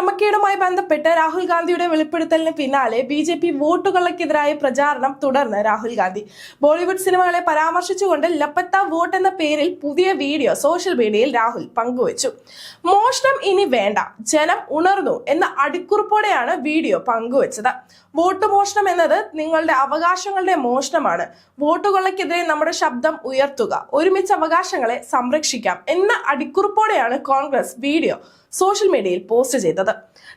ക്രമക്കേടുമായി ബന്ധപ്പെട്ട് രാഹുൽ ഗാന്ധിയുടെ വെളിപ്പെടുത്തലിന് പിന്നാലെ ബി ജെ പി വോട്ടുകൾക്കെതിരായ പ്രചാരണം തുടർന്ന് രാഹുൽ ഗാന്ധി. ബോളിവുഡ് സിനിമകളെ പരാമർശിച്ചുകൊണ്ട് ലപ്പത്ത വോട്ട് എന്ന പേരിൽ പുതിയ വീഡിയോ സോഷ്യൽ മീഡിയയിൽ രാഹുൽ പങ്കുവച്ചു. മോഷണം ഇനി വേണ്ട ജനം ഉണർന്നു എന്ന അടിക്കുറിപ്പോടെയാണ് വീഡിയോ പങ്കുവച്ചത്. വോട്ട് മോഷണം എന്നത് നിങ്ങളുടെ അവകാശങ്ങളുടെ മോഷണമാണ്. വോട്ടുകൾക്കെതിരെ നമ്മുടെ ശബ്ദം ഉയർത്തുക ഒരുമിച്ച് അവകാശങ്ങളെ സംരക്ഷിക്കാം എന്ന അടിക്കുറിപ്പോടെയാണ് കോൺഗ്രസ് വീഡിയോ സോഷ്യൽ മീഡിയയിൽ പോസ്റ്റ് ചെയ്തത്.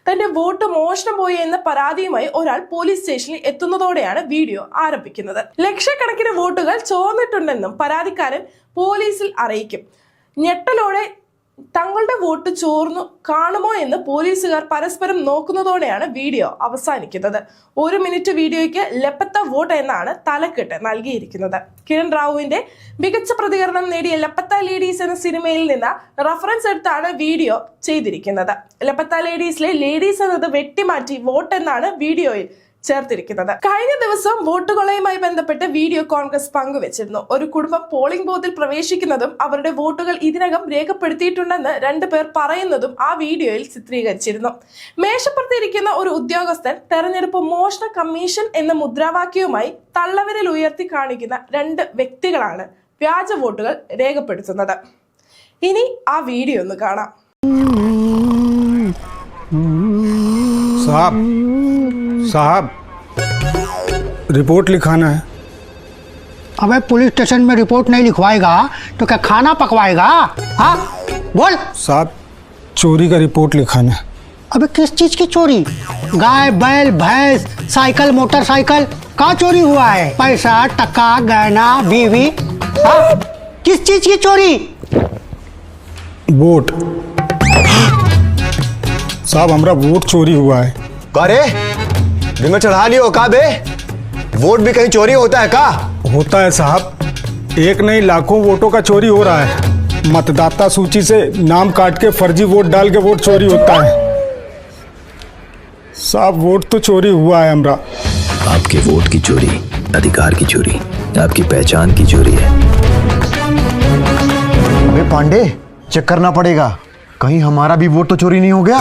തന്റെ വോട്ട് മോഷണം പോയി എന്ന പരാതിയുമായി ഒരാൾ പോലീസ് സ്റ്റേഷനിൽ എത്തുന്നതോടെയാണ് വീഡിയോ ആരംഭിക്കുന്നത്. ലക്ഷക്കണക്കിന് വോട്ടുകൾ ചോർന്നിട്ടുണ്ടെന്നും പരാതിക്കാരൻ പോലീസിൽ അറിയിക്കും. ഞെട്ടലോടെ തങ്ങളുടെ വോട്ട് ചോർന്നു കാണുമോ എന്ന് പോലീസുകാർ പരസ്പരം നോക്കുന്നതോടെയാണ് വീഡിയോ അവസാനിക്കുന്നത്. ഒരു മിനിറ്റ് വീഡിയോയ്ക്ക് ലപ്പത്ത വോട്ട് എന്നാണ് തലക്കെട്ട് നൽകിയിരിക്കുന്നത്. കിരൺ റാവുവിന്റെ മികച്ച പ്രതികരണം നേടിയ ലപ്പത്ത ലേഡീസ് എന്ന സിനിമയിൽ നിന്ന് റഫറൻസ് എടുത്താണ് വീഡിയോ ചെയ്തിരിക്കുന്നത്. ലപ്പത്ത ലേഡീസിലെ ലേഡീസ് എന്നത് വെട്ടിമാറ്റി വോട്ട് എന്നാണ് വീഡിയോയിൽ ചേർത്തിരിക്കുന്നത്. കഴിഞ്ഞ ദിവസം വോട്ടുകളെയുമായി ബന്ധപ്പെട്ട് വീഡിയോ കോൺഗ്രസ് പങ്കുവച്ചിരുന്നു. ഒരു കുടുംബം പോളിംഗ് ബൂത്തിൽ പ്രവേശിക്കുന്നതും അവരുടെ വോട്ടുകൾ ഇതിനകം രേഖപ്പെടുത്തിയിട്ടുണ്ടെന്ന് രണ്ടുപേർ പറയുന്നതും ആ വീഡിയോയിൽ ചിത്രീകരിച്ചിരുന്നു. മേശപ്പുറത്തിരിക്കുന്ന ഒരു ഉദ്യോഗസ്ഥൻ തെരഞ്ഞെടുപ്പ് മോഷണ കമ്മീഷൻ എന്ന മുദ്രാവാക്യവുമായി തള്ളവരിൽ ഉയർത്തി കാണിക്കുന്ന രണ്ട് വ്യക്തികളാണ് വ്യാജ വോട്ടുകൾ രേഖപ്പെടുത്തുന്നത്. ഇനി ആ വീഡിയോ ഒന്ന് കാണാം. साहब रिपोर्ट लिखाना है। अबे पुलिस स्टेशन में रिपोर्ट नहीं लिखवाएगा तो क्या खाना पकवाएगा? हाँ? बोल। साहब चोरी का रिपोर्ट लिखाना है। अबे किस चीज़ की चोरी? गाय बैल भैंस साइकिल मोटरसाइकिल कहाँ चोरी हुआ है? पैसा टका गहना बीवी। हाँ? किस चीज़ की चोरी? वोट। साहब हमारा वोट चोरी हुआ है। अरे में चढ़ा लियो का बे? वोट भी कहीं चोरी होता है का? होता है साहब। एक नहीं लाखों वोटों का चोरी हो रहा है। मतदाता सूची से नाम काट के फर्जी वोट डाल के वोट चोरी होता है। साहब वोट तो चोरी हुआ है हमारा। आपके वोट की चोरी अधिकार की चोरी आपकी पहचान की चोरी है। अबे पांडे चेक करना पड़ेगा। कहीं हमारा भी वोट तो चोरी नहीं हो गया?